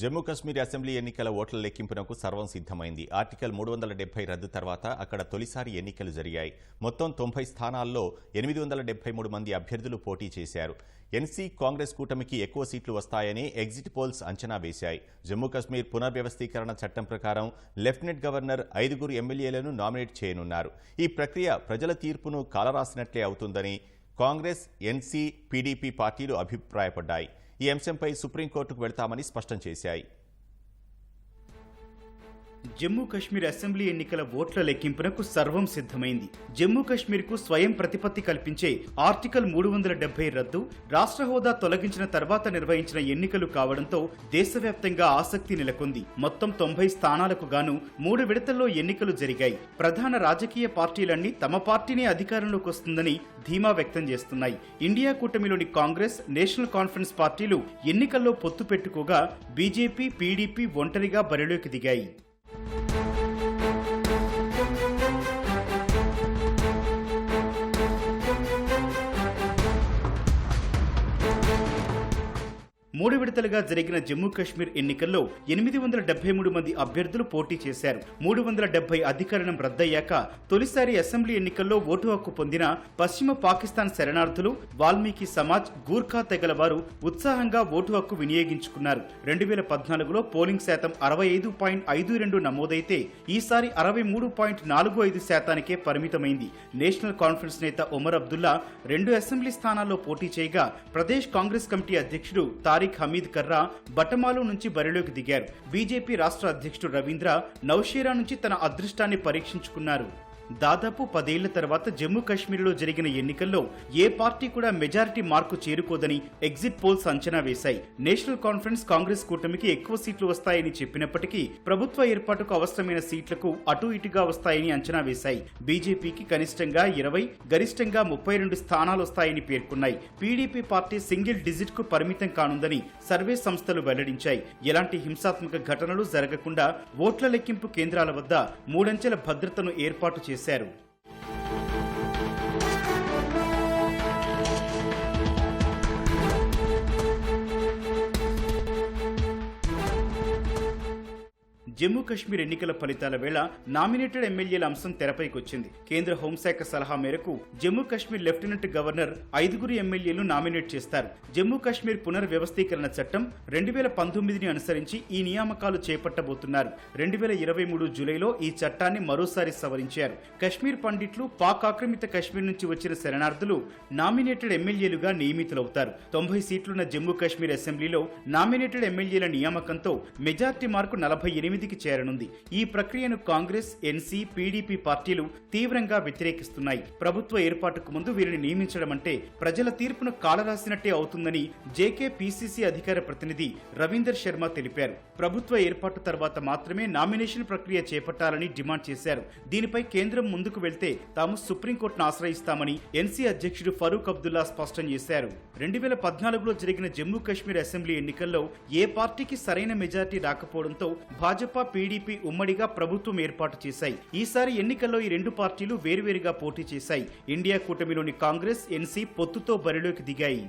Jammu Kashmir assembly ఎన్నికల ఓట్ల లెక్కింపునకు సర్వం సిద్ధమైంది. ఆర్టికల్ మూడు వందల డెబ్బై రద్దు తర్వాత అక్కడ తొలిసారి ఎన్నికలు జరిగాయి. మొత్తం తొంభై స్థానాల్లో ఎనిమిది వందల డెబ్బై మూడు మంది అభ్యర్థులు పోటీ చేశారు. ఎన్సీ కాంగ్రెస్ కూటమికి ఎక్కువ సీట్లు వస్తాయని ఎగ్జిట్ పోల్స్ అంచనా వేశాయి. జమ్మూ కశ్మీర్ పునర్వ్యవస్థీకరణ చట్టం ప్రకారం లెఫ్టినెంట్ గవర్నర్ ఐదుగురు ఎమ్మెల్యేలను నామినేట్ చేయనున్నారు. ఈ ప్రక్రియ ప్రజల తీర్పును కాలరాసినట్లే అవుతుందని కాంగ్రెస్ ఎన్సీ పీడీపీ పార్టీలు అభిప్రాయపడ్డాయి. ఈ అంశంపై సుప్రీంకోర్టుకు వెళ్తామని స్పష్టం చేశాయి. జమ్మూ కశ్మీర్ అసెంబ్లీ ఎన్నికల ఓట్ల లెక్కింపునకు సర్వం సిద్ధమైంది. జమ్మూ కశ్మీర్కు స్వయం ప్రతిపత్తి కల్పించే ఆర్టికల్ మూడు వందల డెబ్బై రద్దు రాష్ట్ర హోదా తొలగించిన తర్వాత నిర్వహించిన ఎన్నికలు కావడంతో దేశవ్యాప్తంగా ఆసక్తి నెలకొంది. మొత్తం తొంభై స్థానాలకు గాను మూడు విడతల్లో ఎన్నికలు జరిగాయి. ప్రధాన రాజకీయ పార్టీలన్నీ తమ పార్టీనే అధికారంలోకి వస్తుందని ధీమా వ్యక్తం చేస్తున్నాయి. ఇండియా కూటమిలోని కాంగ్రెస్ నేషనల్ కాన్ఫరెన్స్ పార్టీలు ఎన్నికల్లో పొత్తు పెట్టుకోగా బీజేపీ పీడీపీ ఒంటరిగా బరిలోకి దిగాయి. మూడు విడతలుగా జరిగిన జమ్మూ కాశ్మీర్ ఎన్నికల్లో ఎనిమిది వందల డెబ్బై మూడు మంది అభ్యర్థులు పోటీ చేశారు. మూడు వందల డెబ్బై అధికరణం రద్దయ్యాక తొలిసారి అసెంబ్లీ ఎన్నికల్లో ఓటు హక్కు పొందిన పశ్చిమ పాకిస్తాన్ శరణార్థులు వాల్మీకి సమాజ్ గూర్ఖా తెగల వారు ఉత్సాహంగా ఓటు హక్కు వినియోగించుకున్నారు. రెండు వేల పద్నాలుగులో పోలింగ్ శాతం అరవై ఐదు పాయింట్ ఐదు రెండు నమోదైతే ఈసారి అరవై మూడు పాయింట్ నాలుగు ఐదు శాతానికే పరిమితమైంది. నేషనల్ కాన్ఫరెన్స్ నేత ఒమర్ అబ్దుల్లా రెండు అసెంబ్లీ స్థానాల్లో పోటీ చేయగా ప్రదేశ్ కాంగ్రెస్ కమిటీ అధ్యక్షుడు తారిక్ హమీద్ కర్రా బటమాలు నుంచి బరిలోకి దిగారు. బీజేపీ రాష్ట్ర అధ్యక్షుడు రవీంద్ర నౌషేరా నుంచి తన అదృష్టాన్ని పరీక్షించుకున్నారు. దాదాపు పదేళ్ళ తర్వాత జమ్మూ కాశ్మీర్లో జరిగిన ఎన్నికల్లో ఏ పార్టీ కూడా మెజారిటీ మార్కు చేరుకోదని ఎగ్జిట్ పోల్స్ అంచనా వేశాయి. నేషనల్ కాన్ఫరెన్స్ కాంగ్రెస్ కూటమికి ఎక్కువ సీట్లు వస్తాయని చెప్పినప్పటికీ ప్రభుత్వ ఏర్పాటుకు అవసరమైన సీట్లకు అటు ఇటుగా వస్తాయని అంచనా వేశాయి. బీజేపీకి కనిష్టంగా ఇరవై గరిష్టంగా ముప్పై రెండు స్థానాలు వస్తాయని పేర్కొన్నాయి. పీడీపీ పార్టీ సింగిల్ డిజిట్కు పరిమితం కానుందని సర్వే సంస్థలు వెల్లడించాయి. ఎలాంటి హింసాత్మక ఘటనలు జరగకుండా ఓట్ల లెక్కింపు కేంద్రాల వద్ద మూడంచెల భద్రతను ఏర్పాటు చేశారు జమ్మూ కాశ్మీర్ ఎన్నికల ఫలితాల వేళ నామినేటెడ్ ఎమ్మెల్యేల అంశం తెరపైకొచ్చింది. కేంద్ర హోంశాఖ సలహా మేరకు జమ్మూ కాశ్మీర్ లెఫ్టినెంట్ గవర్నర్ ఐదుగురు ఎమ్మెల్యేలు నామినేట్ చేస్తారు. జమ్మూ కాశ్మీర్ పునర్వ్యవస్థీకరణ చట్టం రెండు వేల పంతొమ్మిదిని అనుసరించి ఈ నియామకాలు చేపట్టబోతున్నారు. రెండు వేల ఇరవై మూడు జూలైలో ఈ చట్టాన్ని మరోసారి సవరించారు. కశ్మీర్ పండిట్లు పాక్ ఆక్రమిత కశ్మీర్ నుంచి వచ్చిన శరణార్థులు నామినేటెడ్ ఎమ్మెల్యేలుగా నియమితులవుతారు. తొంభై సీట్లున్న జమ్మూ కశ్మీర్ అసెంబ్లీలో నామినేటెడ్ ఎమ్మెల్యేల నియామకంతో మెజార్టీ మార్కు నలభై ఎనిమిది ఎనిమిదికి చేరనుంది. ఈ ప్రక్రియను కాంగ్రెస్ ఎన్సీ పీడీపీ పార్టీలు తీవ్రంగా వ్యతిరేకిస్తున్నాయి. ప్రభుత్వ ఏర్పాటుకు ముందు వీరిని నియమించడం అంటే ప్రజల తీర్పును కాలరాసినట్టే అవుతుందని జేకే పీసీసీ అధికార ప్రతినిధి రవీందర్ శర్మ తెలిపారు. ప్రభుత్వ ఏర్పాటు తర్వాత మాత్రమే నామినేషన్ ప్రక్రియ చేపట్టాలని డిమాండ్ చేశారు. దీనిపై కేంద్రం ముందుకు వెళ్తే తాము సుప్రీంకోర్టును ఆశ్రయిస్తామని ఎన్సీ అధ్యక్షుడు ఫరూక్ అబ్దుల్లా స్పష్టం చేశారు. రెండు వేల పద్నాలుగులో జరిగిన జమ్మూ కాశ్మీర్ అసెంబ్లీ ఎన్నికల్లో ఏ పార్టీకి సరైన మెజార్టీ రాకపోవడంతో భాజపా భాజపా పీడీపీ ఉమ్మడిగా ప్రభుత్వం ఏర్పాటు చేశాయి. ఈసారి ఎన్నికల్లో ఈ రెండు పార్టీలు వేరువేరుగా పోటీ చేశాయి. ఇండియా కూటమిలోని కాంగ్రెస్ ఎన్సీ పొత్తుతో బరిలోకి దిగాయి.